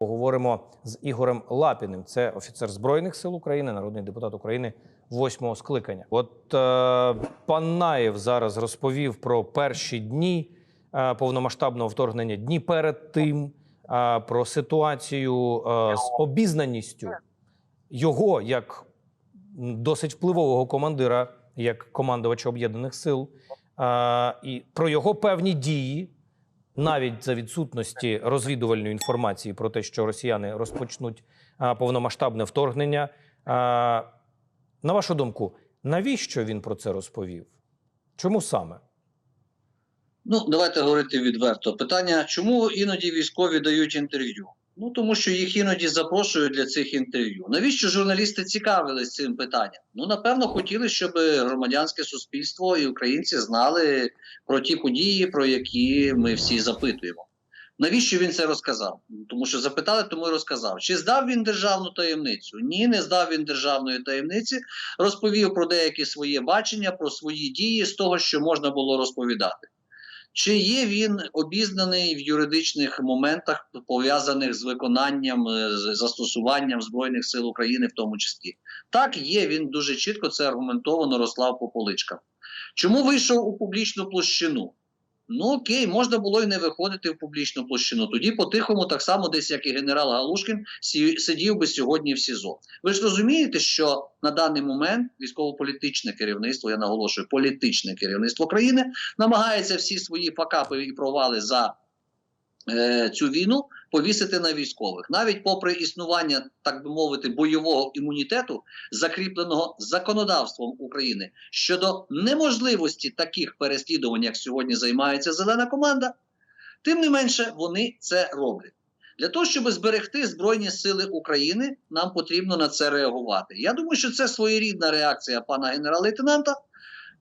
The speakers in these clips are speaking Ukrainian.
Поговоримо з Ігорем Лапіним. Це офіцер Збройних сил України, народний депутат України восьмого скликання. От е, пан Наєв зараз розповів про перші дні е, повномасштабного вторгнення, дні перед тим, е, про ситуацію е, з обізнаністю його як досить впливового командира, як командувача об'єднаних сил, е, і про його певні дії навіть за відсутності розвідувальної інформації про те, що росіяни розпочнуть повномасштабне вторгнення. На вашу думку, навіщо він про це розповів? Чому саме? Ну, давайте говорити відверто. Питання, чому іноді військові дають інтерв'ю? Ну, тому що їх іноді запрошують для цих інтерв'ю. Навіщо журналісти цікавились цим питанням? Ну, напевно, хотіли, щоб громадянське суспільство і українці знали про ті події, про які ми всі запитуємо. Навіщо він це розказав? Тому що запитали, тому і розказав. Чи здав він державну таємницю? Ні, не здав він державної таємниці. Розповів про деякі свої бачення, про свої дії з того, що можна було розповідати. Чи є він обізнаний в юридичних моментах, пов'язаних з виконанням, е, з застосуванням Збройних сил України, в тому числі? Так, є, він дуже чітко це аргументовано розклав по поличкам. Чому вийшов у публічну площину? Ну окей, можна було і не виходити в публічну площину. Тоді по-тихому, так само, десь як і генерал Галушкін, сидів би сьогодні в СІЗО. Ви ж розумієте, що на даний момент військово-політичне керівництво, я наголошую, політичне керівництво країни намагається всі свої факапи і провали за цю війну повісити на військових, навіть попри існування, так би мовити, бойового імунітету, закріпленого законодавством України щодо неможливості таких переслідувань, як сьогодні займається зелена команда, тим не менше вони це роблять. Для того, щоб зберегти Збройні Сили України, нам потрібно на це реагувати. Я думаю, що це своєрідна реакція пана генерал-лейтенанта,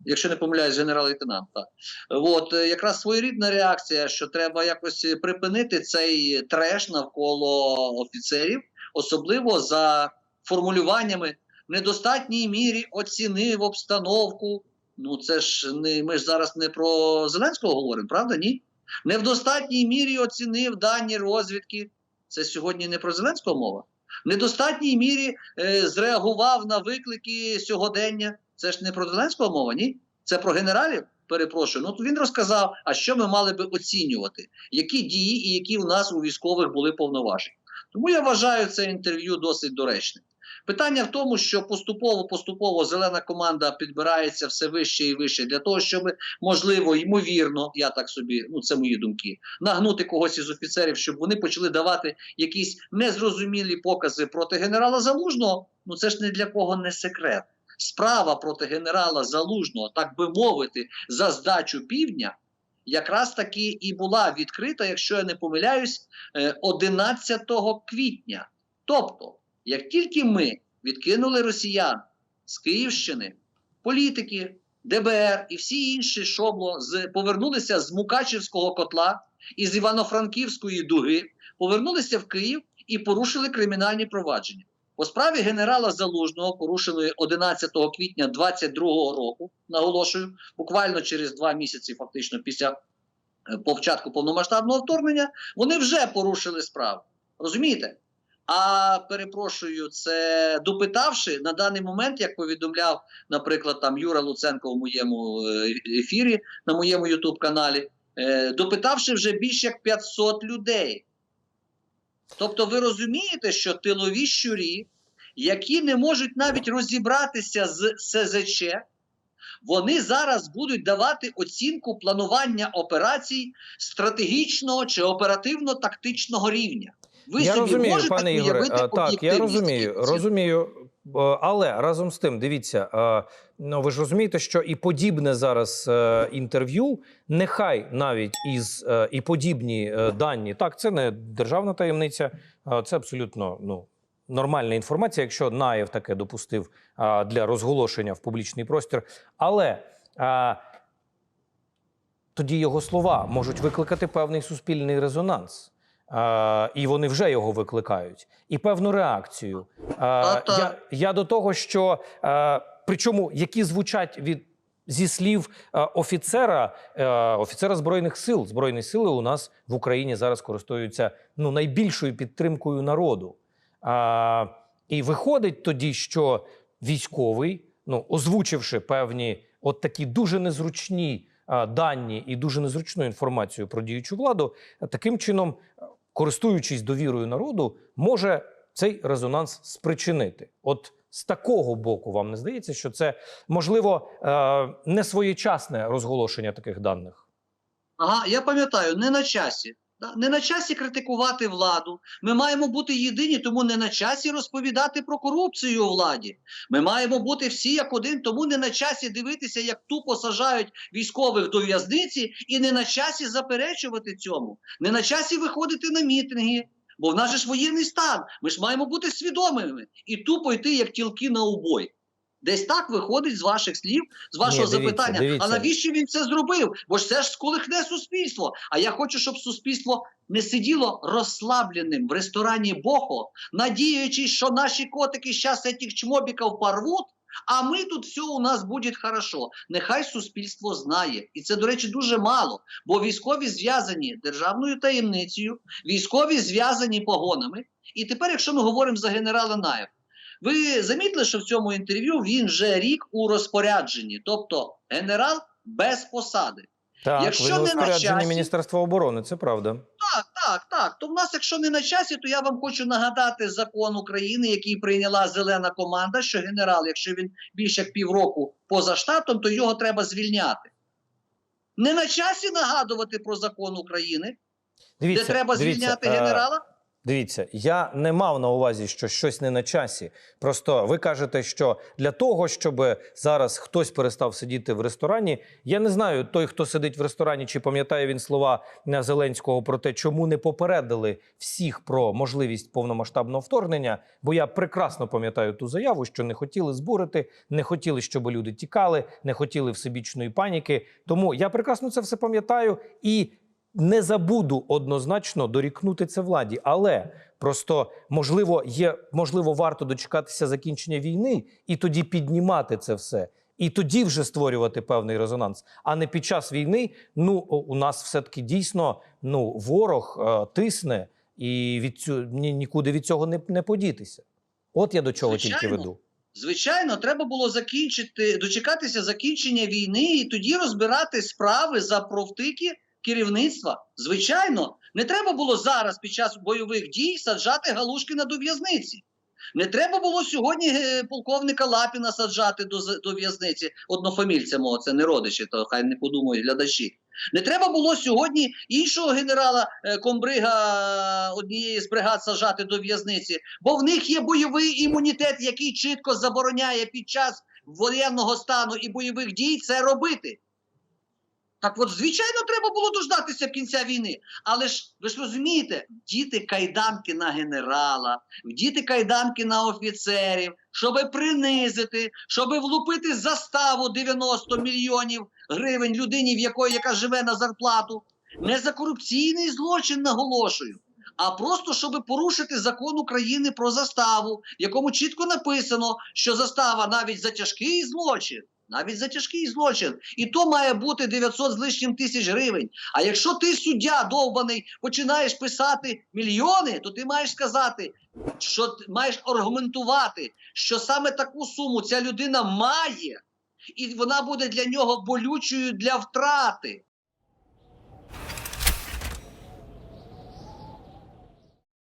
якщо не помиляюсь, генерал-лейтенанта. От е, якраз своєрідна реакція, що треба якось припинити цей треш навколо офіцерів, особливо за формулюваннями в недостатній мірі оцінив обстановку. Ну це ж не ми ж зараз не про Зеленського говоримо, правда? Ні? Не в достатній мірі оцінив дані розвідки. Це сьогодні не про Зеленського мова. В недостатній мірі е, зреагував на виклики сьогодення. Це ж не про Зеленського мова, ні? Це про генералів. Перепрошую. Ну то він розказав, а що ми мали би оцінювати, які дії і які у нас у військових були повноваження. Тому я вважаю це інтерв'ю досить доречним. Питання в тому, що поступово поступово зелена команда підбирається все вище і вище для того, щоб можливо, ймовірно, я так собі, ну це мої думки, нагнути когось із офіцерів, щоб вони почали давати якісь незрозумілі покази проти генерала Залужного. Ну це ж не для кого не секрет. Справа проти генерала Залужного, так би мовити, за здачу півдня, якраз таки і була відкрита, якщо я не помиляюсь, е, 11 квітня. Тобто, як тільки ми відкинули росіян з Київщини, політики, ДБР і всі інші шобло з повернулися з Мукачівського котла із Івано-Франківської дуги, повернулися в Київ і порушили кримінальні провадження. По справі генерала Залужного, порушеної 11 квітня 22 року, наголошую, буквально через два місяці, фактично після е, початку повномасштабного вторгнення, вони вже порушили справу. Розумієте? А перепрошую, це допитавши на даний момент, як повідомляв, наприклад, там Юра Луценко в моєму е, ефірі на моєму Ютуб каналі, е, допитавши вже більше як 500 людей. Тобто, ви розумієте, що тилові щурі, які не можуть навіть розібратися з СЗЧ, вони зараз будуть давати оцінку планування операцій стратегічного чи оперативно-тактичного рівня. Ви я собі розумію, можете пане Ігоре. Так, я розумію, розумію. Але разом з тим, дивіться, ну ви ж розумієте, що і подібне зараз е, інтерв'ю, нехай навіть із е, і подібні е, дані, так, це не державна таємниця, це абсолютно ну. Нормальна інформація, якщо Наєв таке допустив для розголошення в публічний простір. Але тоді його слова можуть викликати певний суспільний резонанс. І вони вже його викликають, і певну реакцію. Я, я до того, що причому які звучать від зі слів е, офіцера, е, офіцера збройних сил. Збройні сили у нас в Україні зараз користуються ну найбільшою підтримкою народу. І виходить тоді, що військовий, ну озвучивши певні от такі дуже незручні дані і дуже незручну інформацію про діючу владу, таким чином, користуючись довірою народу, може цей резонанс спричинити. От з такого боку, вам не здається, що це можливо е, не своєчасне розголошення таких даних? Ага, я пам'ятаю, не на часі. Не на часі критикувати владу. Ми маємо бути єдині, тому не на часі розповідати про корупцію у владі. Ми маємо бути всі як один, тому не на часі дивитися, як тупо сажають військових до в'язниці, і не на часі заперечувати цьому. Не на часі виходити на мітинги. Бо в нас же ж воєнний стан. Ми ж маємо бути свідомими і тупо йти як тілки на убой. Десь так виходить з ваших слів, з вашого Ні, дивіться, запитання. дивіться. А навіщо він це зробив? Бо ж це ж сколихне суспільство. А я хочу, щоб суспільство не сиділо розслабленим в ресторані Бохо, надіючись, що наші котики зараз цих чмобіків порвуть, а ми тут все у нас буде хорошо. Нехай суспільство знає. І це, до речі, дуже мало. Бо військові зв'язані державною таємницею, військові зв'язані погонами. І тепер, якщо ми говоримо за генерала Наєв, ви замітили, що в цьому інтерв'ю він вже рік у розпорядженні, тобто генерал без посади. Так, Якщо ви не на часі- Міністерства оборони, це правда. Так, так, так. То в нас, якщо не на часі, то я вам хочу нагадати закон України, який прийняла зелена команда, що генерал, якщо він більше як півроку поза штатом, то його треба звільняти. Не на часі нагадувати про закон України, Дивіться, де треба дивіться, звільняти е, генерала. Дивіться, я не мав на увазі, що щось не на часі. Просто ви кажете, що для того, щоб зараз хтось перестав сидіти в ресторані, я не знаю, той, хто сидить в ресторані, чи пам'ятає він слова е, Зеленського про те, чому не попередили всіх про можливість повномасштабного вторгнення. Бо я прекрасно пам'ятаю ту заяву, що не хотіли збурити, не хотіли, щоб люди тікали, не хотіли всебічної паніки. Тому я прекрасно це все пам'ятаю і не забуду однозначно дорікнути це владі, але просто можливо є можливо варто дочекатися закінчення війни і тоді піднімати це все, і тоді вже створювати певний резонанс. А не під час війни. Ну у нас все таки дійсно ну ворог е, тисне, і від цю ні, нікуди від цього не, не подітися. От я до чого тільки веду. Звичайно, треба було закінчити, дочекатися закінчення війни і тоді розбирати справи за провтики керівництва. Звичайно, не треба було зараз під час бойових дій саджати Галушкіна до в'язниці. Не треба було сьогодні е, полковника Лапіна саджати до, до в'язниці однофамільця мого, це не родичі, то хай не подумають глядачі. Не треба було сьогодні іншого генерала е, комбрига однієї з бригад саджати до в'язниці, бо в них є бойовий імунітет, який чітко забороняє під час воєнного стану і бойових дій це робити. Так от, звичайно, треба було дождатися кінця війни. Але ж ви ж розумієте, діти кайданки на генерала, діти кайданки на офіцерів, щоб принизити, щоб влупити заставу 90 мільйонів гривень людині, в якої яка живе на зарплату. Не за корупційний злочин наголошую, а просто щоб порушити закон України про заставу, в якому чітко написано, що застава навіть за тяжкий злочин. Навіть за тяжкий злочин. І то має бути 900 з лишнім тисяч гривень. А якщо ти суддя довбаний починаєш писати мільйони, то ти маєш сказати, що маєш аргументувати, що саме таку суму ця людина має, і вона буде для нього болючою для втрати.